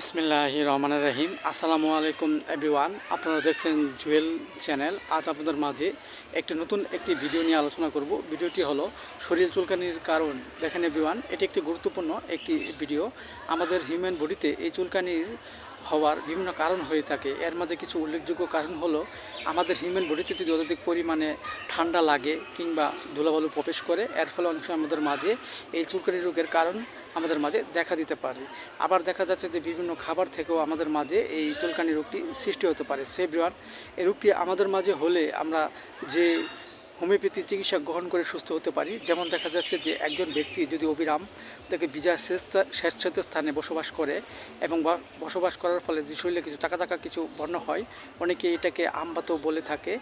বিসমিল্লাহ রহমান রহিম। আসসালামু আলাইকুম, এভরিওয়ান। আপনারা দেখছেন জুয়েল চ্যানেল। আজ আপনাদের মাঝে একটি নতুন একটি ভিডিও নিয়ে আলোচনা করব। ভিডিওটি হলো শরীর চুলকানির কারণ। দেখেন, এভরিওয়ান, এটি একটি গুরুত্বপূর্ণ একটি ভিডিও। আমাদের হিউম্যান বডিতে এই চুলকানির হওয়ার বিভিন্ন কারণ হয়ে থাকে। এর মাঝে কিছু উল্লেখযোগ্য কারণ হলো, আমাদের হিউম্যান বডিতে যদি অত্যাধিক পরিমাণে ঠান্ডা লাগে কিংবা ধুলাবালু প্রবেশ করে, এর ফলে অনেক সময় আমাদের মাঝে এই চুলকানি রোগের কারণ আমাদের মাঝে দেখা দিতে পারে। আবার দেখা যাচ্ছে যে বিভিন্ন খাবার থেকেও আমাদের মাঝে এই চুলকানি রোগটি সৃষ্টি হতে পারে। সেব্রিওয়ান এই রোগটি আমাদের মাঝে হলে আমরা যে হোমিওপ্যাথি চিকিৎসা গ্রহণ করে সুস্থ হতে পারি। যেমন দেখা যাচ্ছে যে একজন ব্যক্তি যদি অবিরাম তাকে বিজয় স্বেচ্ছাত স্থানে বসবাস করে এবং বসবাস করার ফলে যে শরীরে কিছু চাকা চাকা কিছু বর্ণ হয়, অনেকে এটাকে আমবাতও বলে থাকে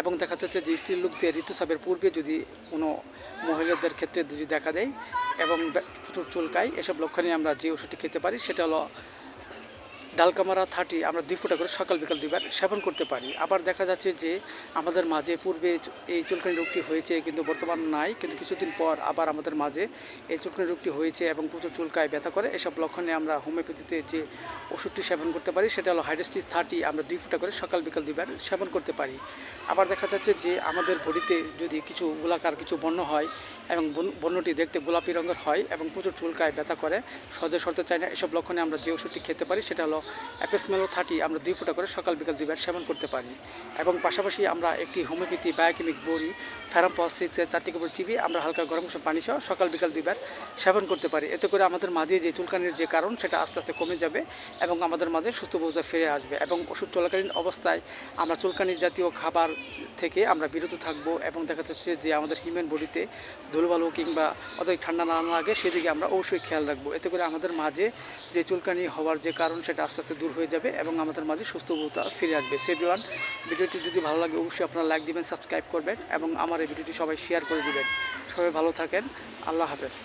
এবং দেখা যাচ্ছে যে স্ত্রীর লোকদের ঋতুস্রাবের পূর্বে যদি কোনো মহিলাদের ক্ষেত্রে যদি দেখা দেয় এবং প্রচুর চুলকায়, এসব লক্ষণে আমরা যে ওষুধটি খেতে পারি সেটা হলো ডালকামারা থার্টি আমরা দুই ফুটা করে সকাল বিকাল দুইবার সেবন করতে পারি। আবার দেখা যাচ্ছে যে আমাদের মাঝে পূর্বে এই চুলকানি রোগটি হয়েছে কিন্তু বর্তমান নাই, কিন্তু কিছুদিন পর আবার আমাদের মাঝে এই চুলকানি রোগটি হয়েছে এবং প্রচুর চুলকায় ব্যথা করে। এসব লক্ষণে আমরা হোমিওপ্যাথিতে যে ওষুধটি সেবন করতে পারি সেটা হলো হাইড্রোস্টিস থার্টি আমরা দুই ফুটা করে সকাল বিকাল দুইবার সেবন করতে পারি। আবার দেখা যাচ্ছে যে আমাদের বডিতে যদি কিছু গোলাকার কিছু বর্ণ হয় এবং বন- বর্ণটি দেখতে গোলাপি রঙের হয় এবং প্রচুর চুলকায় ব্যথা করে, সহজে সরতে চায় না। এসব লক্ষণে আমরা যে ওষুধটি খেতে পারি সেটা হলো অ্যাপেসমেলো থার্টি আমরা দুই ফোঁটা করে সকাল, বিকাল দুইবার সেবন করতে পারি। এবং পাশাপাশি আমরা একটি হোমিওপ্যাথি বায়োকেমিক বড়ি ফ্যারাম্পস সিক্সের চারটি কাপড় চিবি আমরা হালকা গরম পানি সহ সকাল, বিকাল দুইবার সেবন করতে পারি। এতে করে আমাদের মাঝে যে চুলকানির যে কারণ, সেটা আস্তে আস্তে কমে যাবে এবং আমাদের মাঝে সুস্থ বোধা ফিরে আসবে এবং ওষুধ চলাকালীন অবস্থায় আমরা চুলকানির জাতীয় খাবার থেকে আমরা বিরত থাকব এবং দেখা যাচ্ছে যে আমাদের হিউম্যান বডিতে ধুলোবালু কিংবা অতই ঠান্ডা না লাগে, সেদিকে আমরা অবশ্যই খেয়াল রাখব। এতে করে আমাদের মাঝে যে চুলকানি হওয়ার যে কারণ, সেটা আস্তে আস্তে দূর হয়ে যাবে এবং আমাদের মাঝে সুস্থ ফিরে আসবে। সেভিওয়ান ভিডিওটি যদি ভালো লাগে, অবশ্যই আপনারা লাইক দিবেন সাবস্ক্রাইব করবেন এবং আমার এই ভিডিওটি সবাই শেয়ার করে দিবেন। সবাই ভালো থাকেন। আল্লাহ হাফেজ।